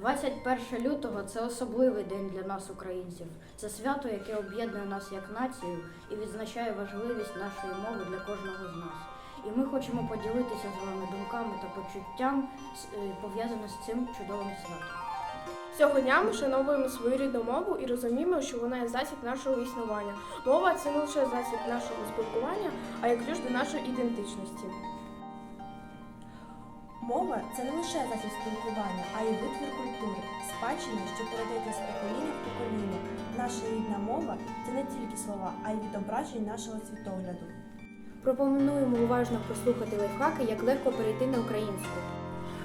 21 лютого це особливий день для нас, українців. Це свято, яке об'єднує нас як націю і відзначає важливість нашої мови для кожного з нас. І ми хочемо поділитися з вами думками та почуттям, е, пов'язаними з цим чудовим святом. Цього дня ми шановуємо свою рідну мову і розуміємо, що вона є засіб нашого існування. Мова це не лише засіб нашого спілкування, а й ключ до нашої ідентичності. Мова це не лише засіб спілкування, а й витвір культури, спадщина, що передається з покоління в покоління. Наша рідна мова це не тільки слова, а й відображення нашого світогляду. Пропонуємо уважно прослухати лайфхаки, як легко перейти на українську.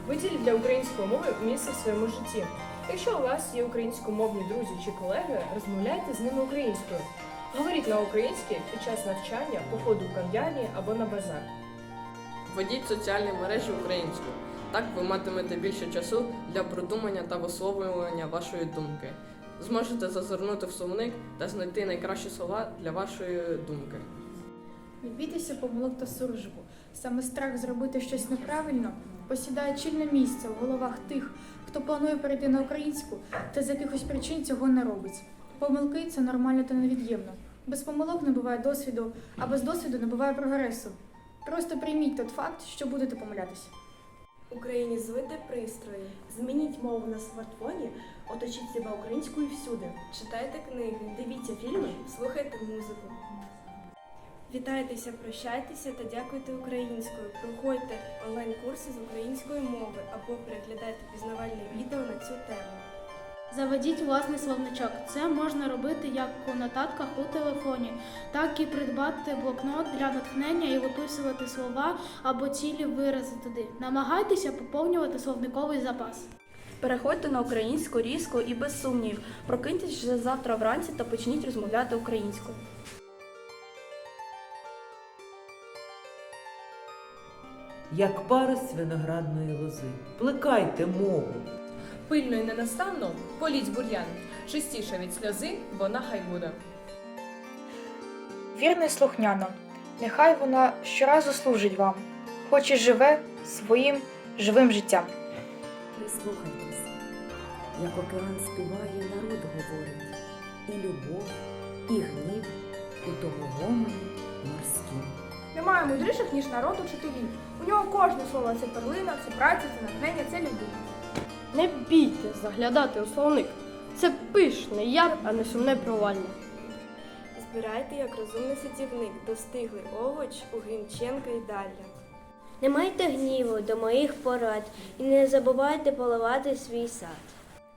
Виділіть для української мови місце в своєму житті. Якщо у вас є українськомовні друзі чи колеги, розмовляйте з ними українською. Говоріть на українській під час навчання, походу в кав'ярні або на базар. Введіть соціальні мережі українською. Так ви матимете більше часу для продумання та висловлювання вашої думки. Зможете зазирнути в словник та знайти найкращі слова для вашої думки. Не бійтеся помилок та суржику. Саме страх зробити щось неправильно посідає чільне місце в головах тих, хто планує перейти на українську та з якихось причин цього не робить. Помилки це нормально та невід'ємно. Без помилок не буває досвіду, а без досвіду не буває прогресу. Просто прийміть тот факт, що будете помилятися. Українізуйте пристрої, змініть мову на смартфоні, оточіть себе українською всюди. Читайте книги, дивіться фільми, слухайте музику. Вітайтеся, прощайтеся та дякуйте українською. Проходьте онлайн-курси з української мови або переглядайте пізнавальне відео на цю тему. Заведіть власний словничок. Це можна робити як у нотатках у телефоні, так і придбати блокнот для натхнення і виписувати слова або цілі вирази туди. Намагайтеся поповнювати словниковий запас. Переходьте на українську різко і без сумнівів. Прокиньтесь вже завтра вранці та почніть розмовляти українською. як парус виноградної лози. Плекайте мову. Пильно і ненастанно політь бур'ян. Чистіше від сльози, вона хай буде. Вірно і слухняно. Нехай вона щоразу служить вам, хоч і живе своїм живим життям. Прислухайтесь, як океан співає, народ говорить, і любов, і гнів у того гомоні морськім. Немає мудріших, ніж народ учителів. У нього кожне слово це перлина, це праця, це натхнення, це любов. Не бійте заглядати у словник. Це пишний яр, а не сумне провальне. Збирайте як розумний садівник, достиглий овоч у Грінченка і далі. Не майте гніву до моїх порад і не забувайте поливати свій сад.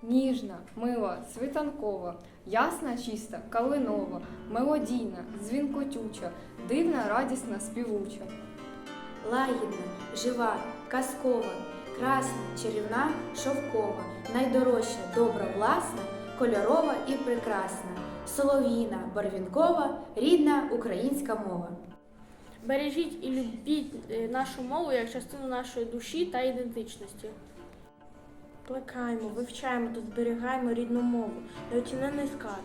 Ніжна, мила, світанкова, ясна, чиста, калинова, мелодійна, дзвінкотюча, дивна, радісна, співуча. Лагідна, жива, казкова, красна, чарівна, шовкова, найдорожча, добра, власна, кольорова і прекрасна, солов'їна, барвінкова, рідна українська мова. Бережіть і любіть е, нашу мову як частину нашої душі та ідентичності. Плекаємо, вивчаємо та зберігаємо рідну мову, неоцінений скарб.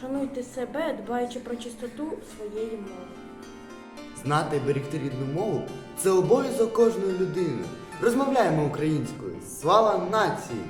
Шануйте себе, дбаючи про чистоту своєї мови. Знати і берегти рідну мову це обов'язок кожної людини. Розмовляємо українською. Слава нації!